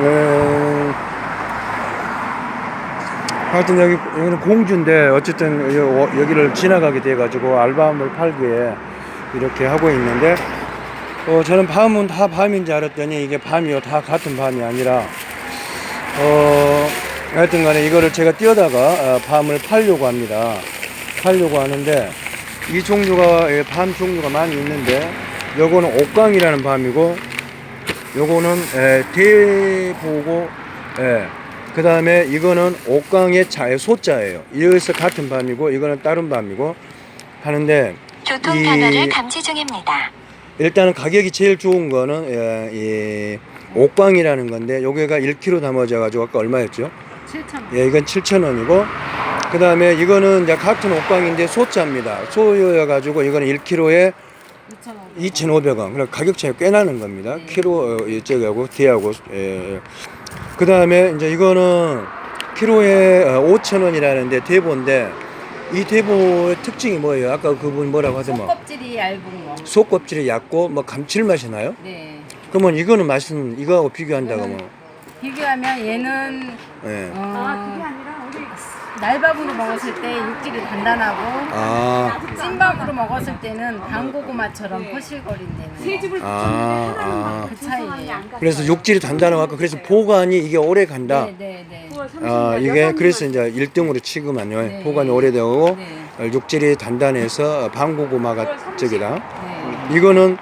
음, 하여튼 여기 여기는 공주인데 어쨌든 여- 여기를 지나가게 돼가지고 알밤을 팔기에 이렇게 하고 있는데 어, 저는 밤은 다 밤인 줄 알았더니 이게 밤이요. 다 같은 밤이 아니라 어 하여튼 간에 이거를 제가 띄어다가 어, 밤을 팔려고 합니다. 팔려고 하는데 이 종류가 예, 밤 종류가 많이 있는데 요거는 옥광이라는 밤이고 요거는 에, 대보고 그 다음에 이거는 옥광의 자의 소자예요 이래서 같은 밤이고 이거는 다른 밤이고 하는데 교통 이- 단어를 감지 중입니다. 일단은 가격이 제일 좋은 거는 예, 이 옥광이라는 건데 요게가 1kg 담아져 가지고 아까 얼마였죠? 7,000원. 예, 이건 7,000원이고 그 다음에 이거는 이제 같은 옥광인데 소자입니다. 소여야 가지고 이거는 1kg에 2,500원. 2,500원. 그럼 가격 차이가 꽤 나는 겁니다. 네. 키로 어, 이쪽하고 뒤하고 예. 그 다음에 이제 이거는 키로에 5,000원이라는데 대보인데 이 대보의 특징이 뭐예요? 아까 그분 뭐라고 하더만 속껍질이 얇은 거. 속껍질이 얇고 뭐 감칠맛이 나요? 네. 그러면 이거는 맛은 이거하고 비교한다고 뭐. 비교하면 얘는 예. 어, 날밥으로 먹었을 때 육질이 단단하고 아, 찐밥으로 먹었을 때는 방고구마처럼 퍼실거린다는 거. 아, 아. 그 차이예요. 그래서 육질이 단단하고 아까 그래서 보관이 이게 오래 간다. 네, 네, 네. 아, 이게 그래서 이제 1등으로 치고만요. 네. 보관이 오래되고 네. 어, 육질이 단단해서 방고구마가 적이다. 네. 이거는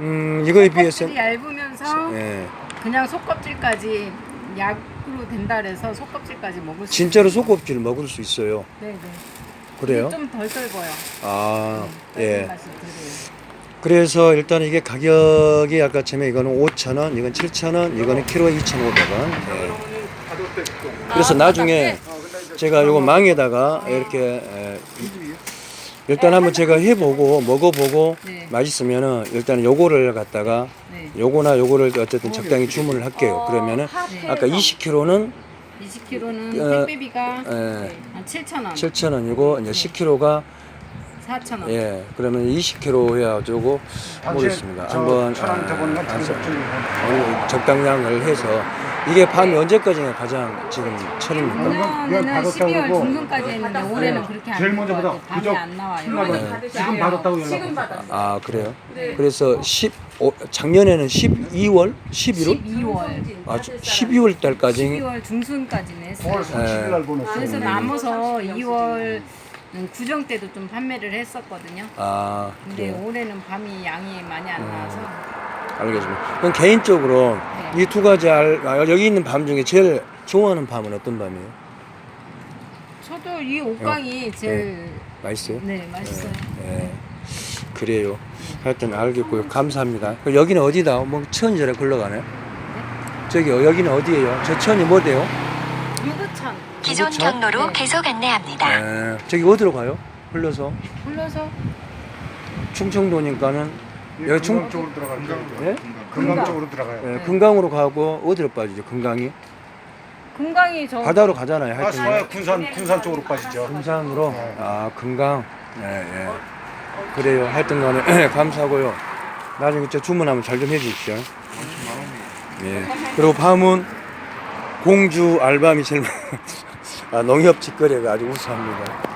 음, 이거에 비해서 얇으면서 예. 그냥 속껍질까지 약으로 된다 그래서 속껍질까지 먹을 수 진짜로 속껍질을 먹을 수 있어요. 네, 네. 그래요? 좀 덜 썰고요. 아, 네, 예. 맛이 들어요. 그래서 일단 이게 가격이 아까 처음에 이거는 5,000원, 이건 7,000원, 이거는 키로에 2,500원. 예. 그래서 아, 나중에 제가 요거 망에다가 이렇게 에, 일단 한번 제가 해보고 먹어보고 네. 맛있으면은 일단 요거를 갖다가 네. 요거나 요거를 어쨌든 적당히 주문을 할게요. 그러면은 아까 20kg는 20kg는 어, 택배비가 예, 7,000원, 7,000원이고 이제 10kg가 4,000원. 예 그러면 20kg 해가지고 모르겠습니다. 한번 아, 좀 어느 적당량을 해서 이게 밤이 언제까지가 가장 지금 철입니까? 작년에는 받았다고 12월 그러고. 중순까지 했는데 올해는 그렇게 안 제일 먼저 같아요. 보다 밤이 그저 안 나와요. 신나서 지금 받았다고 연락 왔어. 아 그래요? 그래서 10 어, 작년에는 12월, 11월, 12월, 아 12월 달까지 12월 중순까지는 했어요. 9월 30일 날 보냈어요. 그래서 남아서 2월 구정 때도 좀 판매를 했었거든요. 아 근데 그래요. 올해는 밤이 양이 많이 안 나와서 알겠습니다. 그럼 개인적으로 네. 이 두 가지 알, 아, 여기 있는 밤 중에 제일 좋아하는 밤은 어떤 밤이에요? 저도 이 옷광이 제일 맛있어요? 네 맛있어요. 예. 그래요. 하여튼 알겠고요. 감사합니다. 그럼 여기는 어디다? 뭐 천이라 흘러가네. 저기요. 여기는 어디예요? 저 천이 뭐 돼요? 유부천 기존 그렇죠? 경로로 네. 계속 안내합니다. 예. 저기 어디로 가요? 흘러서 불러서 충청도니까는 여기 충 금강 쪽으로 들어갈 거예요. 예? 금강 쪽으로 들어가요. 예, 금강으로 가고 어디로 빠지죠? 금강이 금강이 저 바다로 가잖아요. 아, 하여튼 서해 군산 군산 쪽으로 빠지죠. 금산으로 아 금강 예, 예. 그래요. 하여튼간에 감사하고요. 나중에 저 주문하면 잘 좀 해주십시오. 예. 그리고 밤은 공주 알밤이 제일 아, 농협 직거래가 아주 우수합니다.